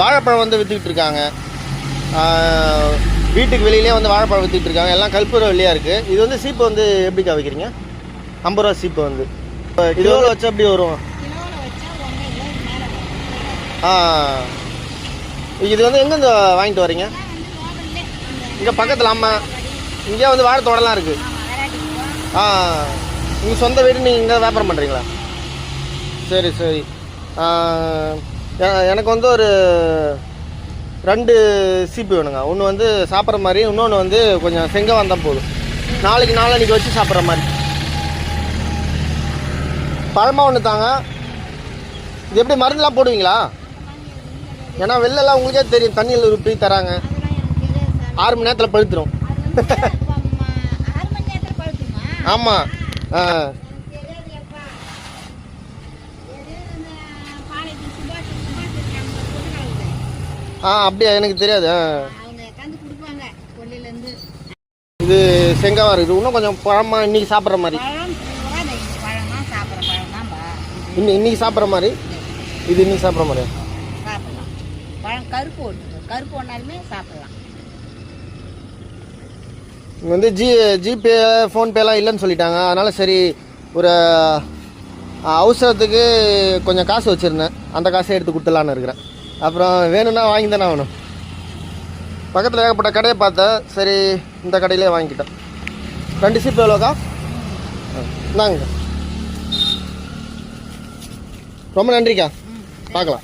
வாழைப்பழம் வந்து விற்றுக்கிட்டு இருக்காங்க. வீட்டுக்கு வெளியிலே வந்து வாழைப்பழம் விற்றுக்கிட்டு இருக்காங்க. எல்லாம் கல்பூர வெள்ளியாக இருக்குது இது வந்து சீப்பு வந்து எப்படிக்கா வைக்கிறீங்க ஐம்பது ரூபா சீப்பு வந்து. கிலோவில் வச்சு எப்படி வரும்? ஆ. இது வந்து எங்கேருந்து வாங்கிட்டு வரீங்க? இங்கே பக்கத்தில் அம்மா இங்கே வந்து வாழை தோட்டம்லாம் இருக்குது ஆ. உங்கள் சொந்த வீடு நீங்கள் இங்கே வியாபாரம் பண்ணுறீங்களா சரி சரி. எனக்கு வந்து ஒரு ரெண்டு சீப்பு வேணுங்க. ஒன்று வந்து சாப்பிட்ற மாதிரி இன்னொன்று வந்து கொஞ்சம் செங்க வந்தால் போதும். நாளைக்கு நாளன்னைக்கு வச்சு சாப்பிட்ற மாதிரி. பழமாக ஒன்று தாங்க. இது எப்படி மருந்துலாம் போடுவீங்களா? ஏன்னா வெளிலலாம் உங்களுக்கே தெரியும். தண்ணியில் உருப்பி தராங்க. ஆறு மணி நேரத்தில் பழுத்துரும். ஆமாம் ஆ எனக்கு தெரியாது எப்பா தெரியாது இந்த பாளையத்து சுபாஷ் சுபாஷ் இருக்காங்க பொதுநலத்தில் ஆ அப்படியா? எனக்கு தெரியாது. இது செங்காவா இருக்குது இன்னும் கொஞ்சம் பழமா இன்னைக்கு சாப்பிட்ற மாதிரி. பழம் தான் சாப்பிட்ற மாதிரி? இது இன்னைக்கு சாப்பிட்ற மாதிரி சாப்பிடலாம். பழம் கருப்பு ஒன்று கருப்பு ஒன்றாலுமே சாப்பிடலாம். இங்க வந்து ஜி ஜிபே ஃபோன்பேலாம் இல்லைன்னு சொல்லிட்டாங்க. அதனால சரி ஒரு அவசரத்துக்கு கொஞ்சம் காசு வச்சுருந்தேன். அந்த காசை எடுத்து கொடுத்துலான்னு இருக்கிறேன். அப்புறம் வேணும்னா வாங்கி தானே ஆகணும். பக்கத்தில் ஏகப்பட்ட கடையை பார்த்தேன் சரி இந்த கடையிலே வாங்கிக்கிட்டேன் ரெண்டு சீப்பு எவ்வளோக்கா? ஆ, இந்தாங்க. ரொம்ப நன்றிக்கா. பார்க்கலாம்.